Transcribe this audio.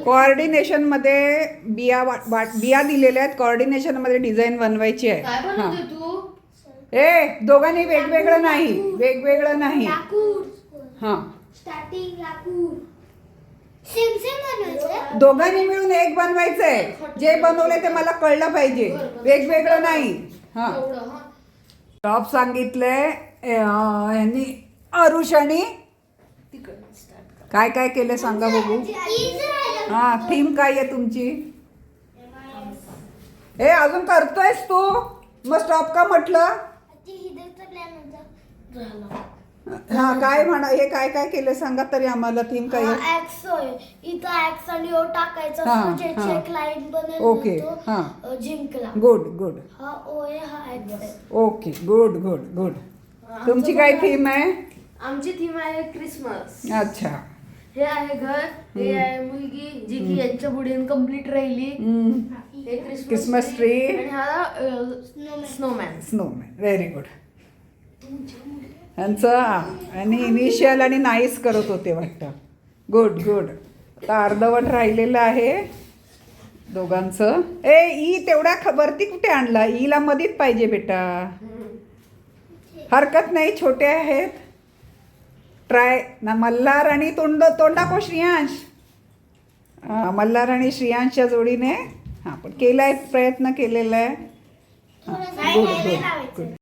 कोऑर्डिनेशनमध्ये बिया वाट वाट- बिया दिलेल्या आहेत. कोऑर्डिनेशनमध्ये डिझाईन बनवायची आहे. काय हा. बनवते तू? ए दोघांनी वेगवेगळं नाही. वेगवेगळं नाही. लाकूड. हा. स्टार्टिंग लाकूड. सेम सेम बनवायचं दोघांनी मिळून एक बनवायचंय. जे बनवले ते मला कळलं पाहिजे. वेगवेगळं नाही. हा. एवढं हा. टॉप सांगितलंय. अं, यांनी स्टार्ट काय काय केलं सांगा बघू. हा थीम काय आहे तुमची? ए अजून करतोयस तू? मग स्टॉप का म्हटलं? हा काय म्हणा हे काय काय केलं सांगा तरी आम्हाला थीम काय ऍक्स इथं ऍक्स आणि ओ टाकायचा हा, हा. लाईन बनेल ओके, तो, हा. अ, जिंकला गुड गुड हा ओ आहे हा ऍक्स आहे ओके गुड गुड गुड तुमची काय थीम आहे? आमची थीम आहे क्रिसमस अच्छा. हे आहे घर हे आहे मुलगी जी की यांच्या पुढे कंप्लीट राहिली. हे क्रिसमस tree. आणि हा स्नोमॅन स्नोमॅन व्हेरी गुड यांचं आणि इनिशियल आणि नाईस करत होते वाटतं. गुड गुड आता अर्धवट राहिलेलं आहे दोघांचं. ए ई तेवढ्या खबरती कुठे आणला? ईला मधीत पाहिजे बेटा. हरकत नाही छोटे आहेत. ट्राय ना मल्हार आणि तोंड तोंडाको श्रियांश. मल्हार आणि श्रियांशच्या जोडीने हां पण केला आहे प्रयत्न केलेला आहे हां गुड गुड गुड